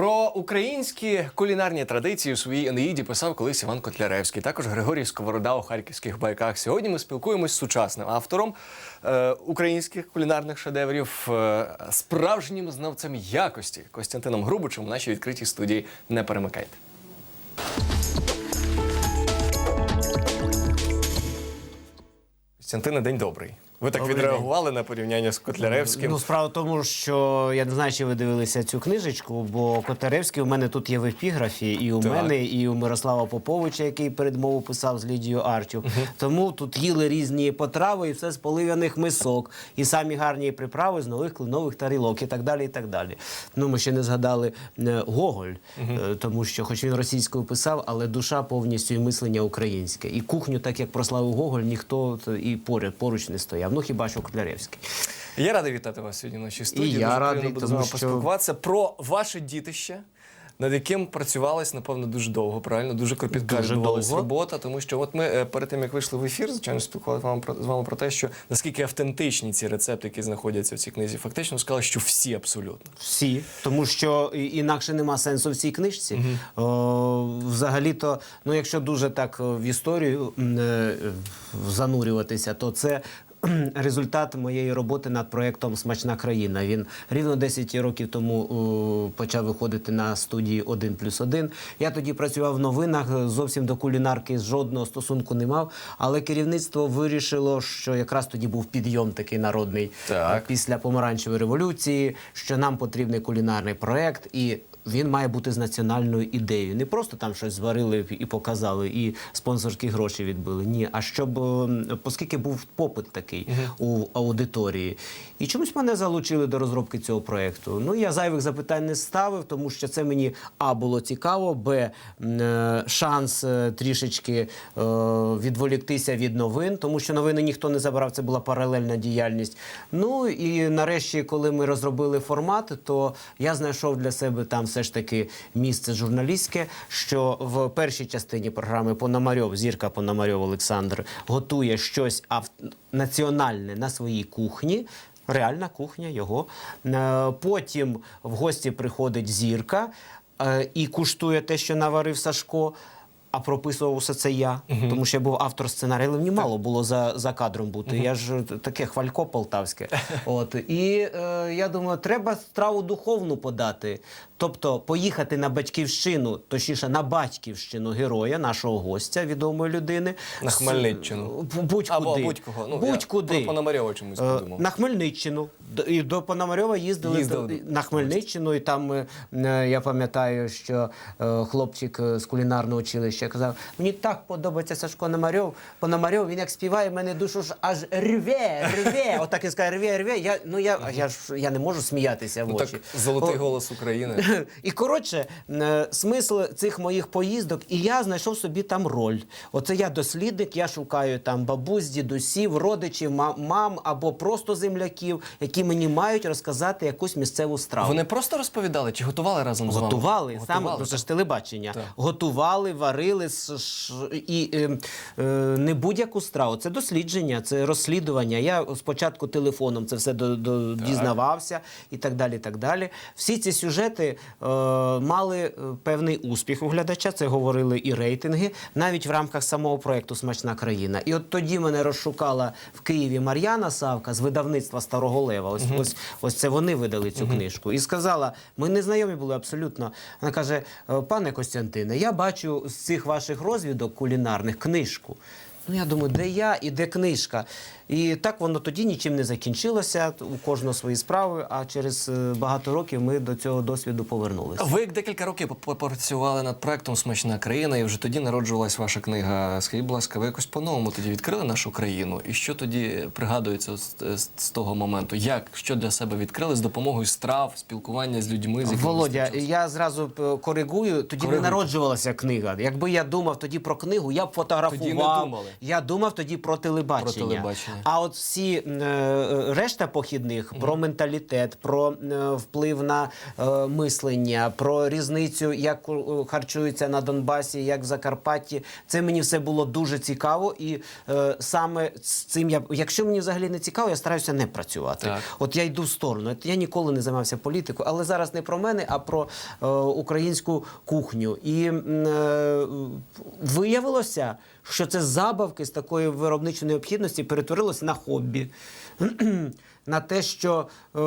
Про українські кулінарні традиції у своїй Енеїді писав колись Іван Котляревський. Також Григорій Сковорода у харківських байках. Сьогодні ми спілкуємось з сучасним автором е, українських кулінарних шедеврів, е, справжнім знавцем якості Костянтином Грубичем у нашій відкритій студії. Не перемикайте. Костянтине, день добрий. Ви так Добрий відреагували на порівняння з Котляревським. Ну, справа в тому, що я не знаю, чи ви дивилися цю книжечку, бо Котаревський у мене тут є в епіграфі, і у Так. мене, і у Мирослава Поповича, який передмову писав з Лідією Арчів. Тому тут їли різні потрави, і все з полив'яних мисок, і самі гарні приправи з нових кленових тарілок, і так далі. і так далі. Ну, ми ще не згадали е, Гоголь, е, тому що, хоч він російською писав, але душа повністю і мислення українське. І кухню, так як прославив Гоголь, ніхто і поряд поруч не стояв. Ну хіба що Котляревський. Я радий вітати вас сьогодні в нашій студії. І я Дуже радий, приємно з тому вами що- поспілкуватися про ваше дітище, над яким працювалось, напевно, дуже довго, правильно? Дуже кропітка робота, тому що от ми е, перед тим, як вийшли в ефір, звичайно, спілкувалися з вами про- з вами про те, що наскільки автентичні ці рецепти, які знаходяться в цій книзі. Фактично сказали, що всі абсолютно. Всі, тому що інакше нема сенсу в цій книжці. О, взагалі-то, ну якщо дуже так в історію е, занурюватися, то це. Результат моєї роботи над проєктом Смачна країна. Він рівно 10 років тому почав виходити на студії 1 плюс 1. Я тоді працював в новинах, зовсім до кулінарки жодного стосунку не мав. Але керівництво вирішило, що якраз тоді був підйом такий народний Так. після помаранчевої революції, що нам потрібний кулінарний проект, і він має бути з національною ідеєю. Не просто там щось зварили і показали, і спонсорські гроші відбили. Ні, а щоб ем, оскільки був попит такий у аудиторії. І чомусь мене залучили до розробки цього проекту. Ну я зайвих запитань не ставив, тому що це мені а було цікаво, б е, шанс е, трішечки е, відволіктися від новин, тому що новини ніхто не забрав. Це була паралельна діяльність. Ну і нарешті, коли ми розробили формат, то я знайшов для себе там все ж таки місце журналістське, що в першій частині програми Пономарьов, зірка Пономарьов Олександр, готує щось національне на своїй кухні. Реальна кухня його. Е, Потім в гості приходить зірка е, і куштує те, що наварив Сашко. А прописував усе це я, тому що я був автор сценарію, але мені мало було за, за кадром бути. Я ж таке хвалько полтавське. От і е, я думаю, треба страву духовну подати. Тобто поїхати на батьківщину, точніше на батьківщину героя, нашого гостя, відомої людини. На Хмельниччину. Бу- Будь-куди. Або будь-кого. Ну, Будь-куди. про Пономарьова чомусь Е, подумав. На Хмельниччину. І до Пономарьова їздили, Їздили на Хмельниччину, і там е, е, я пам'ятаю, що е, хлопчик е, з кулінарного училища казав: мені так подобається Сашко Намарьов. Пономарьов, він як співає, мене душу ж аж рве, рве. Отак і скаже, рве, рве. Я, ну, я, я ж я не можу сміятися в Ну очі. так, золотий голос України. і коротше, е, смисл цих моїх поїздок, і я знайшов собі там роль. Оце я дослідник, я шукаю там бабусь, дідусів, родичів, ма- мам або просто земляків, які мені мають розказати якусь місцеву страву. Вони просто розповідали чи готували разом з вами? Готували, саме ну, це ж телебачення. Так. Готували, варили с- і е, е, не будь-яку страву. Це дослідження, це розслідування. Я спочатку телефоном це все дізнавався і так далі. і так далі. Всі ці сюжети е, мали певний успіх у глядача. Це говорили і рейтинги, навіть в рамках самого проекту Смачна країна. І от тоді мене розшукала в Києві Мар'яна Савка з видавництва Старого Лева. Ось ось ось це вони видали цю книжку. І сказала: ми не знайомі були абсолютно. Вона каже: «Е, пане Костянтине, я бачу з цих ваших розвідок кулінарних книжку. Ну, я думаю, де я і де книжка. І так воно тоді нічим не закінчилося. У кожного свої справи. А через е, багато років ми до цього досвіду повернулися. Ви декілька років попрацювали над проектом Смачна країна, і вже тоді народжувалась ваша книга. Скажіть, будь ласка, ви якось по-новому тоді відкрили нашу країну? І що тоді пригадується з, з, з того моменту? Як що для себе відкрили з допомогою страв, спілкування з людьми? З Володя, я зразу е, коригую. Тоді Коригуйте. не народжувалася книга. Якби я думав тоді про книгу, я б фотографував. Тоді не думали. Я думав тоді про телебачення. Про телебачення. А от всі е, е, решта похідних про менталітет, про е, вплив на е, мислення, про різницю, як харчуються на Донбасі, як в Закарпатті. Це мені все було дуже цікаво, і е, саме з цим я, якщо мені взагалі не цікаво, я стараюся не працювати. Так. От я йду в сторону. Я ніколи не займався політикою, але зараз не про мене, а про е, українську кухню. І е, виявилося, що це забавки з такої виробничої необхідності перетворилося на хобі. На те, що е,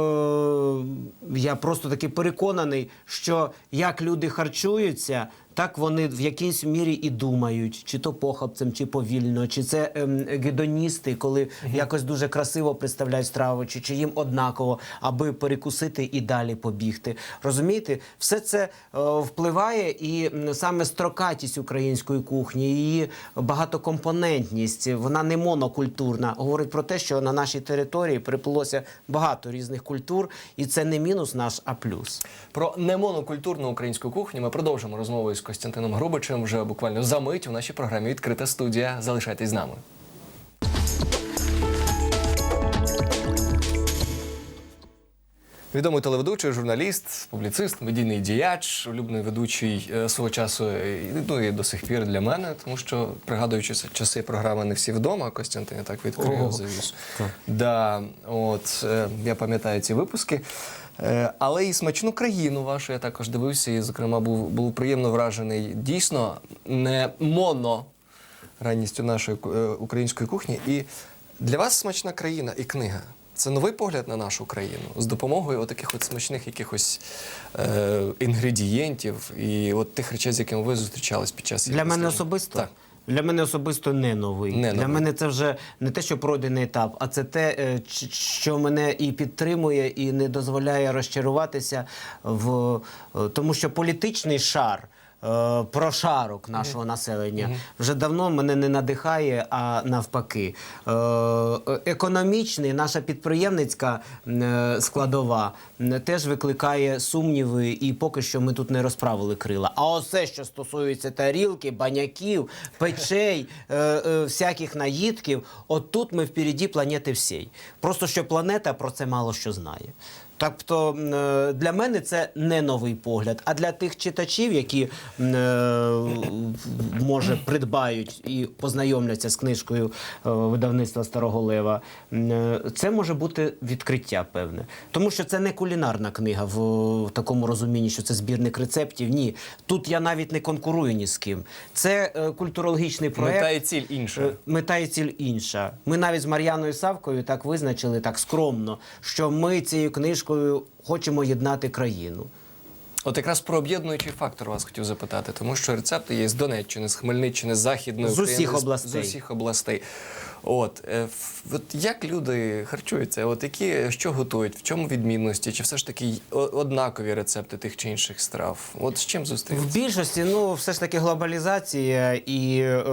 я просто таки переконаний, що як люди харчуються, так вони в якійсь мірі і думають, чи то похабцем, чи повільно, чи це ем, гедоністи, коли якось дуже красиво представляють страву, чи, чи їм однаково, аби перекусити і далі побігти. Розумієте, все це е, впливає, і саме строкатість української кухні, її багатокомпонентність, вона не монокультурна. Говорить про те, що на нашій території приплилося багато різних культур, і це не мінус наш, а плюс. Про немонокультурну українську кухню ми продовжимо розмову із Костянтином Грубичем вже буквально за мить у нашій програмі Відкрита студія. Залишайтесь з нами. Відомий телеведучий, журналіст, публіцист, медійний діяч, улюблений ведучий е, свого часу, е, ну і до сих пір для мене, тому що пригадуючи часи програми не всі вдома, Костянтин я так відкрив завіс. Да, от е, я пам'ятаю ці випуски. Е, Але і смачну країну вашу я також дивився, і, зокрема, був, був приємно вражений дійсно не моно ранністю нашої е, української кухні. І для вас смачна країна і книга. Це новий погляд на нашу країну з допомогою таких от смачних якихось е, інгредієнтів і от тих речей, з якими ви зустрічались під час Для мене особисто. Так. Для мене особисто не новий. Не Для новий. мене це вже не те, що пройдений етап, а це те, е, що мене і підтримує, і не дозволяє розчаруватися в е, тому, що політичний шар. Е, Прошарок нашого населення вже давно мене не надихає, а навпаки. Е, Економічний, наша підприємницька е, складова теж викликає сумніви, і поки що ми тут не розправили крила. А оце, що стосується тарілки, баняків, печей, всяких наїдків, от тут ми впереді планети всій. Просто що планета про це мало що знає. Тобто е, для мене це не новий погляд. А для тих читачів, які е, може придбають і познайомляться з книжкою е, видавництва Старого Лева, це може бути відкриття певне. Тому що це не кулінарна книга в, такому розумінні, що це збірник рецептів. Ні, тут я навіть не конкурую ні з ким. Це культурологічний проект. Мета і ціль інша. Мета і ціль інша. Ми навіть з Мар'яною Савкою так визначили так скромно, що ми цією книжкою хочемо єднати країну. От якраз про об'єднуючий фактор вас хотів запитати, тому що рецепти є з Донеччини, з Хмельниччини, з Західної З усіх України, областей. З усіх областей. От, е, от як люди харчуються? От які що готують? В чому відмінності? Чи все ж таки однакові рецепти тих чи інших страв? От з чим В більшості, ну все ж таки, глобалізація і е,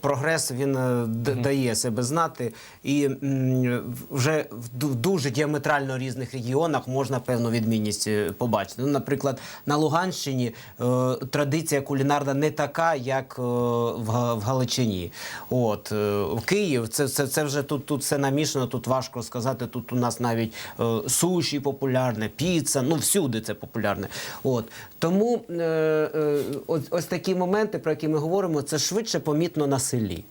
прогрес він д- дає себе знати. І м, вже в дуже діаметрально різних регіонах можна певну відмінність е, побачити. Ну, наприклад, на Луганщині е, традиція кулінарна не така, як е, в, в Галичині. От е, Київ, це, це, це вже тут, тут все намішано, тут важко сказати. Тут у нас навіть е, суші популярне, піца, ну всюди це популярне. От тому е, е, ось, ось такі моменти, про які ми говоримо, це швидше помітно на селі.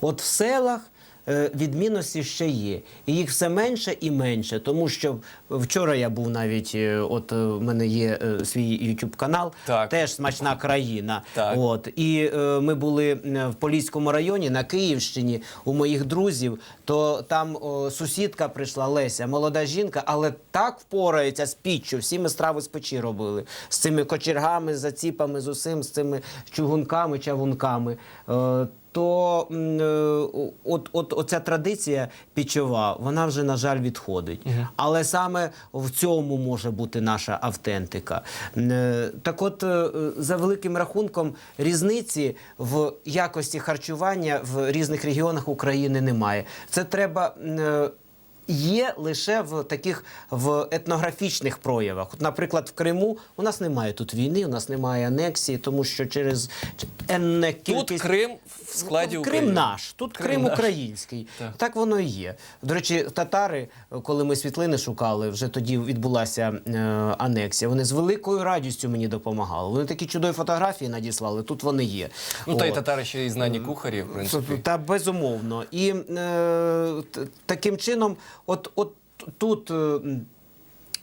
От в селах. Е, Відмінності ще є, і їх все менше і менше, тому що вчора я був навіть, е, от е, в мене є свій YouTube канал, Так. теж смачна країна. Так. От і е, ми були в Поліському районі на Київщині у моїх друзів. То там о, сусідка прийшла Леся, молода жінка, але так впорається з піччю. Всі ми страви з печі робили з цими кочергами, з заціпами, з усім, з цими чугунками, чавунками. Е, то е, от, от, оця традиція пічова, вона вже, на жаль, відходить. Але саме в цьому може бути наша автентика. Е, Так от, е, за великим рахунком, різниці в якості харчування в різних регіонах України немає. Це треба. Е, є лише в таких в етнографічних проявах. От, наприклад, в Криму у нас немає тут війни, у нас немає анексії, тому що через енне Тут Крим в складі Крим України. наш, тут Крим, Крим наш. український. Так. Так. воно і є. До речі, татари, коли ми світлини шукали, вже тоді відбулася е, анексія. Вони з великою радістю мені допомагали. Вони такі чудові фотографії надіслали. Тут вони є. Ну та й татари ще й знані кухарі, в принципі. Та безумовно. І е, таким чином, от, от тут. е,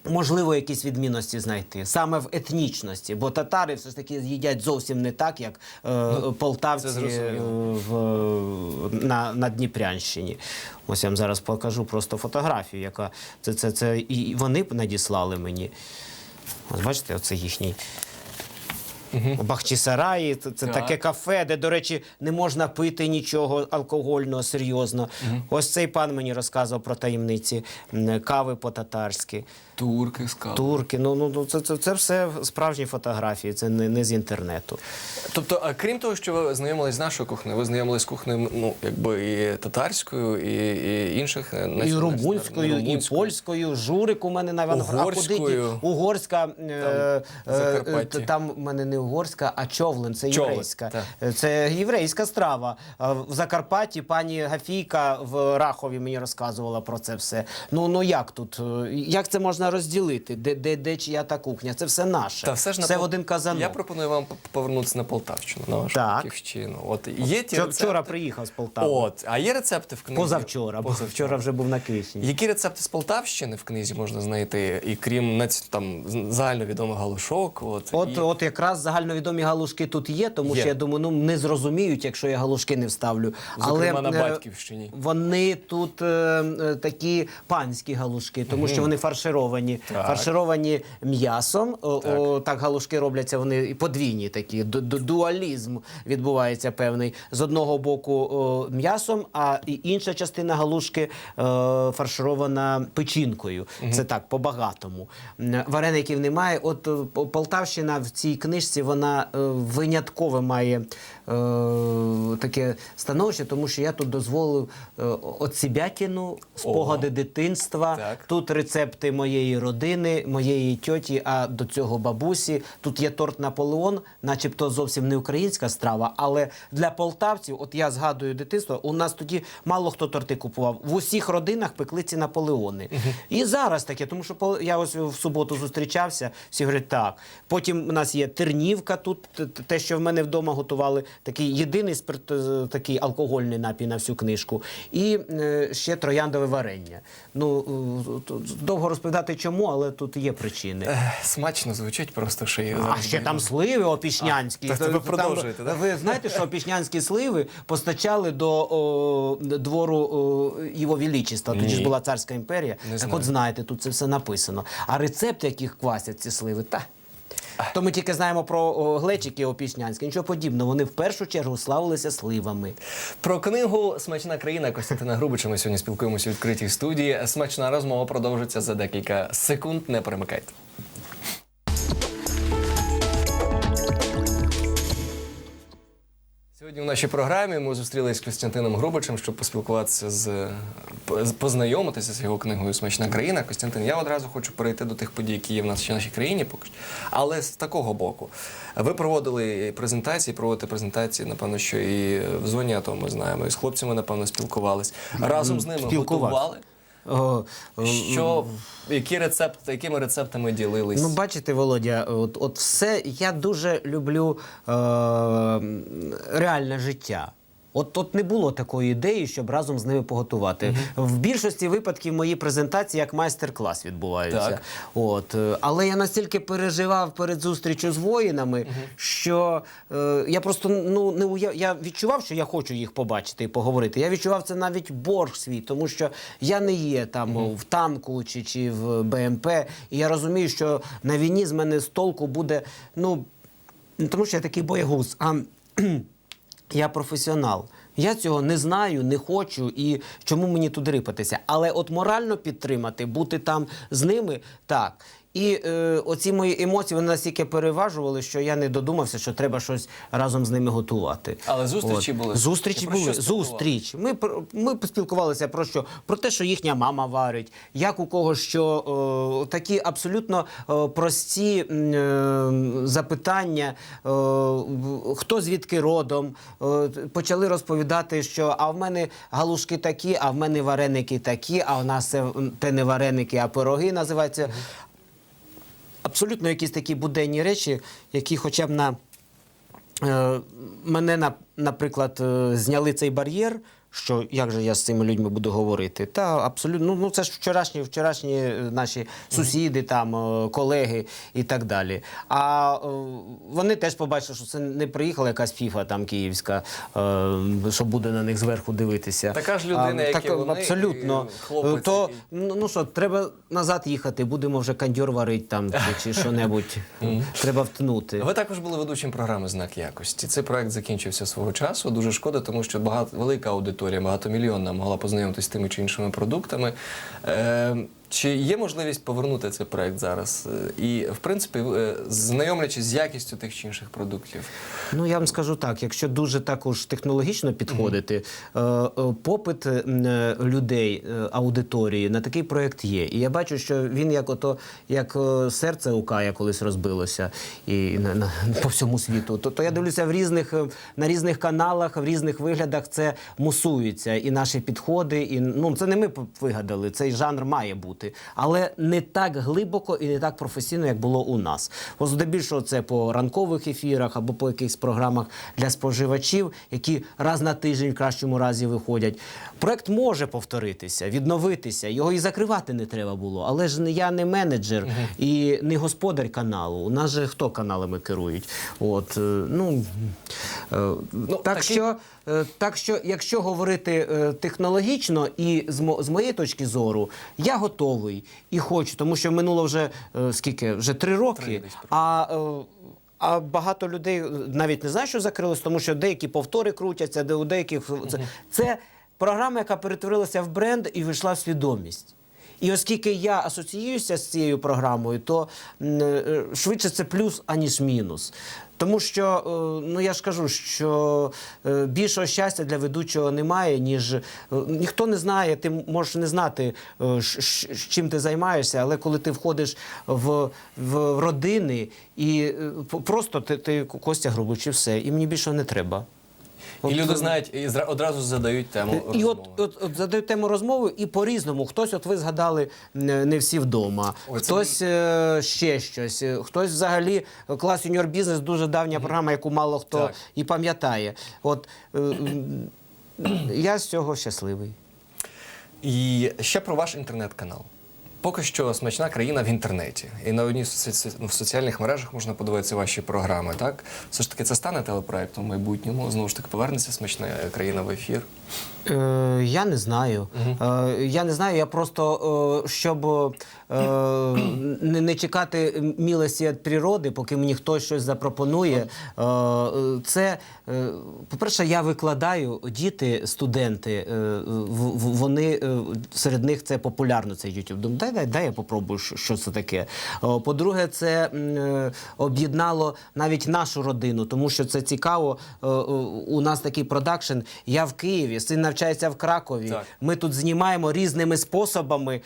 Можливо, якісь відмінності знайти саме в етнічності, бо татари все ж таки їдять зовсім не так, як е, полтавці Ну, зрозуміло. е, в, на, на Дніпрянщині. Ось я вам зараз покажу просто фотографію, яка це, це, це і вони надіслали мені. Ось бачите, оце їхній. У Бахчисараї це, Так. таке кафе, де, до речі, не можна пити нічого алкогольного серйозно. Ось цей пан мені розказував про таємниці кави по-татарськи, Турки скали. турки. Ну, ну, ну це, це, це все справжні фотографії, це не, не з інтернету. Тобто, а крім того, що ви знайомились з нашою кухнею, ви знайомились з кухнею, ну якби і татарською, і, і інших е, І румунською, і польською, журик у мене на Угорською. А куди? Угорська, е, е, Закарпаття. е, там в мене не угорська, а човлен, це Човлен, єврейська. так. Е, Це єврейська страва. В Закарпатті пані Гафійка в Рахові мені розказувала про це все. Ну, ну як тут? е, Як це можна розділити? Де, де, де чия та кухня? Це все наше. Та все ж на в один казанок. Я пропоную вам повернутися на Полтавщину, на вашу Так. Батьківщину. От є ті Вчора, рецепти? приїхав з Полтави. От, а є рецепти в книзі? Позавчора, бо вчора вже був на Київщині. Які рецепти з Полтавщини в книзі можна знайти, і крім там загальновідомих галушок? От, От, і... от якраз загальновідомі галушки тут є, тому Є. що я думаю, ну не зрозуміють, якщо я галушки не вставлю. Зокрема, на е, Батьківщині. Вони тут е, е, такі панські галушки, тому що вони фаршировані, Так. фаршировані м'ясом. Так. о, так галушки робляться, вони і подвійні такі. ду- ду- Дуалізм відбувається певний. З одного боку о, м'ясом, а інша частина галушки е, фарширована печінкою. Це так, по-багатому. Вареників немає. От е, Полтавщина в цій книжці вона е, виняткове має таке становище, тому що я тут дозволив е, отсібятіну, спогади дитинства. Так. Тут рецепти моєї родини, моєї тьоті, а до цього бабусі. Тут є торт Наполеон, начебто зовсім не українська страва, але для полтавців, от я згадую дитинство, у нас тоді мало хто торти купував. В усіх родинах пекли ці Наполеони. І зараз таке, тому що я ось в суботу зустрічався, всі говорять так. Потім у нас є тернівка, тут те, що в мене вдома готували, такий єдиний спирт, е, такий алкогольний напій на всю книжку. І е, ще трояндове варення. Ну, е, довго розповідати чому, але тут є причини. Смачно звучить просто що я А ще там сливи опішнянські. А, так ви продовжуєте, да? Ви знаєте, що опішнянські сливи постачали до о, двору о, Його. Тоді Ні. ж була царська імперія. Не так знаю. от знаєте, тут це все написано. А рецепт, яких квасять ці сливи, та. То ми тільки знаємо про глечики опіснянські, нічого подібного. Вони в першу чергу славилися сливами. Про книгу Смачна країна Костянтина Грубича ми сьогодні спілкуємося у відкритій студії. Смачна розмова продовжиться за декілька секунд. Не перемикайте. В нашій програмі ми зустрілися з Костянтином Грубичем, щоб поспілкуватися з по- познайомитися з його книгою Смачна країна. Костянтин, я одразу хочу перейти до тих подій, які є в нас ще в нашій країні, поки що. Але з такого боку, ви проводили презентації, проводите презентації, напевно, що і в зоні АТО ми знаємо, і з хлопцями, напевно, спілкувались. Разом з ними готували. Що, які рецепти, якими рецептами ділились? Ну, бачите, Володя, от, от все я дуже люблю е, реальне життя. От, от не було такої ідеї, щоб разом з ними поготувати. В більшості випадків мої презентації як майстер-клас відбуваються. Так. От, е, але я настільки переживав перед зустрічю з воїнами, що е, я просто ну не уяв... я відчував, що я хочу їх побачити і поговорити. Я відчував це навіть борг свій, тому що я не є там о, в танку чи, чи в БМП, і я розумію, що на війні з мене з толку буде ну не тому, що я такий боєгуз, а я професіонал. Я цього не знаю, не хочу і чому мені туди рипатися. Але от морально підтримати, бути там з ними так. І е, оці мої емоції вони настільки переважували, що я не додумався, що треба щось разом з ними готувати. Але зустрічі були? Зустрічі були. Зустріч. Ми ми поспілкувалися про що? Про те, що їхня мама варить, як у кого що е, такі абсолютно е, прості е, запитання, е, хто звідки родом. Е, почали розповідати, що а в мене галушки такі, а в мене вареники такі, а в нас це те не вареники, а пироги називаються. Абсолютно якісь такі буденні речі, які хоча б на Е, мене, на- наприклад, е, зняли цей бар'єр. Що як же я з цими людьми буду говорити? Та абсолютно ну, ну це ж вчорашні, вчорашні е, наші сусіди, там е, колеги і так далі. А е, вони теж побачили, що це не приїхала якась фіфа там київська, що буде на них зверху дивитися. Така ж людина, як і вони, абсолютно. і То ну ну що, треба назад їхати, будемо вже кандьор варити там чи, чи що-небудь. Треба втнути. Ви також були ведучим програми Знак якості. Цей проект закінчився свого часу. Дуже шкода, тому що багато велика аудиторія, багатомільйонна могла познайомитися з тими чи іншими продуктами. Е, чи є можливість повернути цей проект зараз? І, в принципі, е, знайомлячись з якістю тих чи інших продуктів. Ну я вам скажу так: якщо дуже також технологічно підходити, е, е, попит людей, аудиторії на такий проект є. І я бачу, що він як ото як серце у Кая колись розбилося і на, на по всьому світу. То, то я дивлюся в різних на різних каналах, в різних виглядах це мусується. І наші підходи, і ну це не ми вигадали. Цей жанр має бути, але не так глибоко і не так професійно, як було у нас. Бо здебільшого це по ранкових ефірах або по якихось програмах для споживачів, які раз на тиждень в кращому разі виходять. Проект може повторитися, відновитися. Його і закривати не треба було. Але ж я не менеджер і не господар каналу. У нас же хто каналами керують? От е, ну, е, так такий- що. Е, Так що, якщо говорити технологічно і з моєї точки зору, я готовий і хочу, тому що минуло вже е, скільки? Вже три роки. Три а, е, а багато людей навіть не знає, що закрилось, тому що деякі повтори крутяться, де у деяких це, це програма, яка перетворилася в бренд і вийшла в свідомість. І оскільки я асоціююся з цією програмою, то е, швидше це плюс, аніж мінус. Тому що, е, ну я ж кажу, що е, більшого щастя для ведучого немає, ніж ніхто не знає, ти можеш не знати, чим ти займаєшся, але коли ти входиш в, в родини і просто ти, ти Костя Грубич і все, і мені більше не треба. І люди знають і одразу задають тему. і от, от, от задають тему розмови, і по-різному. Хтось, от ви згадали, не всі вдома, Ой, хтось е, ще щось, хтось взагалі клас юніор бізнес дуже давня програма, яку мало хто Так. і пам'ятає. От е, я з цього щасливий. І ще про ваш інтернет-канал. Поки що смачна країна в інтернеті. І на одній соці- в соціальних мережах можна подивитися ваші програми. Так, все ж таки, це стане телепроектом в майбутньому. Знову ж таки, повернеться смачна країна в ефір. Е, я не знаю. Е, я не знаю. Я просто е, щоб е, не, не чекати милості від природи, поки мені хтось щось запропонує. Е, е, це, е, по-перше, я викладаю діти, студенти, е, в- вони е, серед них це популярно, цей YouTube. Дай, дай, я попробую, що- це таке. По-друге, це е, об'єднало навіть нашу родину, тому що це цікаво. У нас такий продакшн. Я в Києві, син навчається в Кракові. Так. Ми тут знімаємо різними способами,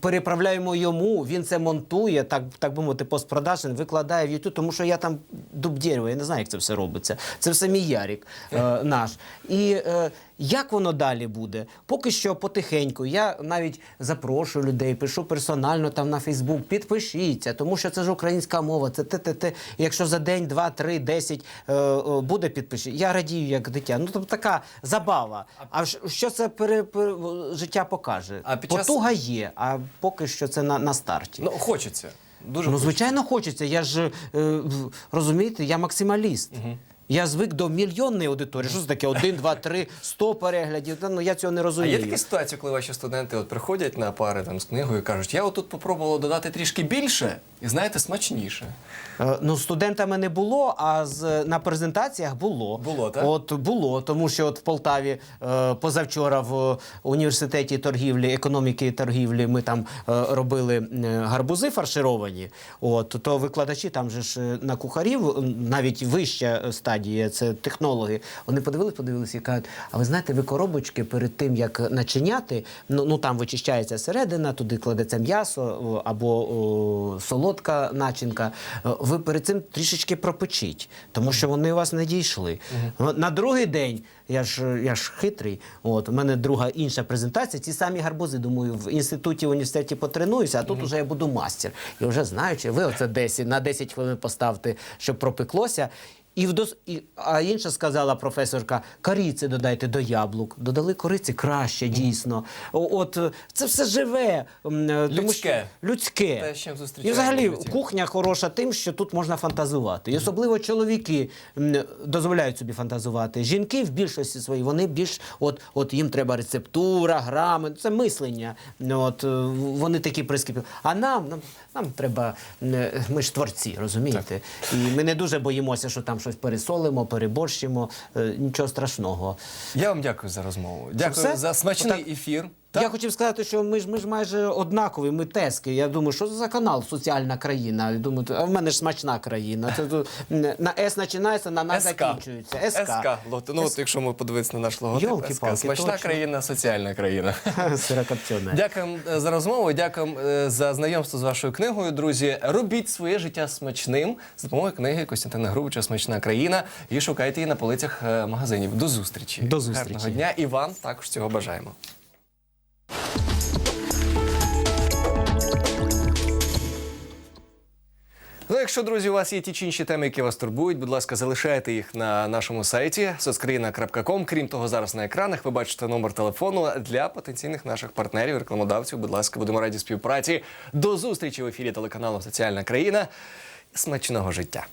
переправляємо йому. Він це монтує, так, так би мовити, постпродакшн, викладає в YouTube, тому що я там дуб дерева, я не знаю, як це все робиться. Це все мій Ярік е, наш. І е, як воно далі буде? Поки що потихеньку. Я навіть запрошую людей, пишу персонально там на Фейсбук, підпишіться, тому що це ж українська мова, це те, те, те. Якщо за день, два, три, десять е, е, буде підпиші, я радію як дитя. Ну тобто така забава. А що- це пере, пере- життя покаже? А під час- Потуга є, а поки що це на, на старті. Ну, хочеться. Дуже Ну, хочеться. звичайно, хочеться. Я ж е, розумієте, я максималіст. Я звик до мільйонної аудиторії. Що це таке? Один, два, три, сто переглядів. Та, ну я цього не А розумію. є такі ситуації, коли ваші студенти от приходять на пари там з книгою і кажуть, я отут попробувала додати трішки більше і знаєте, смачніше. Е, Ну, студентами не було, а з на презентаціях було. Було, так? От було, тому що от в Полтаві е, позавчора в університеті торгівлі, економіки і торгівлі ми там е, робили е, гарбузи фаршировані. От то викладачі там же ж е, на кухарів, м, навіть вища е, стадія, це технологи. Вони подивились, подивилися і кажуть: а ви знаєте, ви коробочки перед тим як начиняти, ну, ну там вичищається середина, туди кладеться м'ясо або о, солодка начинка. Е, Ви перед цим трішечки пропечіть, тому що вони у вас не дійшли. На другий день я ж я ж хитрий. От у мене друга інша презентація. Ці самі гарбузи. Думаю, в інституті в університеті потренуюся, а тут уже я буду мастер. І вже знаючи, ви оце 10, на 10 хвилин поставте, щоб пропеклося. І вдос... і... А інша сказала професорка: коріці додайте до яблук. Додали кориці краще, дійсно. От е, це все живе. е, Тому Людське. Що... Людське. Те, з чим І взагалі кухня хороша тим, що тут можна фантазувати. І особливо чоловіки дозволяють собі фантазувати. Жінки в більшості своїй вони більш от, от їм треба рецептура, грами, це мислення. От е, вони такі прискіпі. А нам, нам, нам треба. е, Ми ж творці, розумієте? І ми не дуже боїмося, що там щось пересолимо, переборщимо. Е, Нічого страшного. Я вам дякую за розмову. Дякую все? за смачний Отак. ефір. Я хотів сказати, що ми ж ми ж майже однакові, ми тески. Я думаю, що це за канал соціальна країна. Я думаю, а в мене ж смачна країна. Це тут на С починається, на на закінчується. СК. СК. Ну, от якщо ми подивитися на наш логотип, СК. Смачна точно. країна, соціальна країна. Сирокопчене. Дякуємо е, за розмову, дякуємо е, за знайомство з вашою книгою. Друзі, робіть своє життя смачним з допомогою книги Костянтина Грубича Смачна країна і шукайте її на полицях е, магазинів. До зустрічі. До зустрічі. Гарного дня і вам також цього бажаємо. Ну, якщо, друзі, у вас є ті чи інші теми, які вас турбують, будь ласка, залишайте їх на нашому сайті соцкраїна.ком. Крім того, зараз на екранах ви бачите номер телефону для потенційних наших партнерів, рекламодавців. Будь ласка, будемо раді співпраці. До зустрічі в ефірі телеканалу Соціальна країна. Смачного життя.